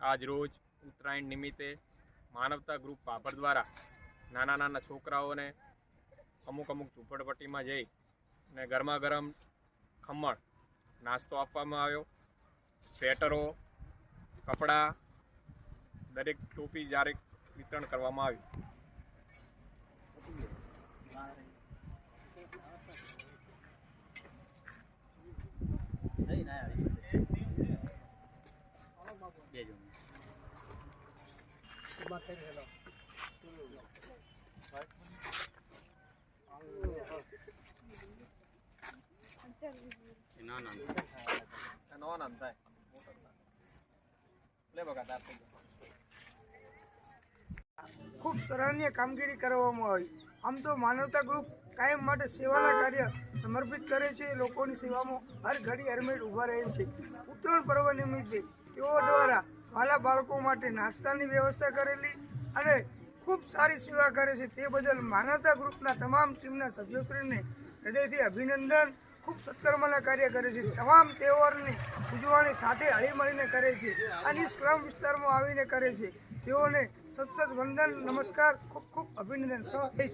આજ રોજ ઉત્તરાયણ નિમિત્તે માનવતા ગ્રુપ પાપડ દ્વારા નાના નાના છોકરાઓને અમુક અમુક ઝૂંપડપટ્ટીમાં જઈ અને ગરમા ગરમ ખમણ નાસ્તો આપવામાં આવ્યો. સ્વેટરો, કપડાં દરેક ટોપી જ્યારે વિતરણ કરવામાં આવ્યું ગયો. ખૂબ સરાહનીય કામગીરી કરવામાં આવી આમ તો માનવતા ગ્રુપ કાયમ માટે સેવાના કાર્ય સમર્પિત કરે છે લોકોની સેવામાં હર ઘડી હરમેટ ઊભા રહે છે ઉત્તરાયણ પર્વ નિમિત્તે તેઓ દ્વારા વાલા બાળકો માટે નાસ્તાની વ્યવસ્થા કરેલી અને ખૂબ સારી સેવા કરે છે તે બદલ માનવતા ગ્રુપના તમામ ટીમના સભ્યોશ્રીને હૃદયથી અભિનંદન. ખૂબ સત્કર્મના કાર્ય કરે છે. તમામ તહેવારની ઉજવણી સાથે હળીમળીને કરે છે અને સ્લમ વિસ્તારમાં આવીને કરે છે. તેઓને સત્સદ વંદન, નમસ્કાર, ખૂબ ખૂબ અભિનંદન. સો જય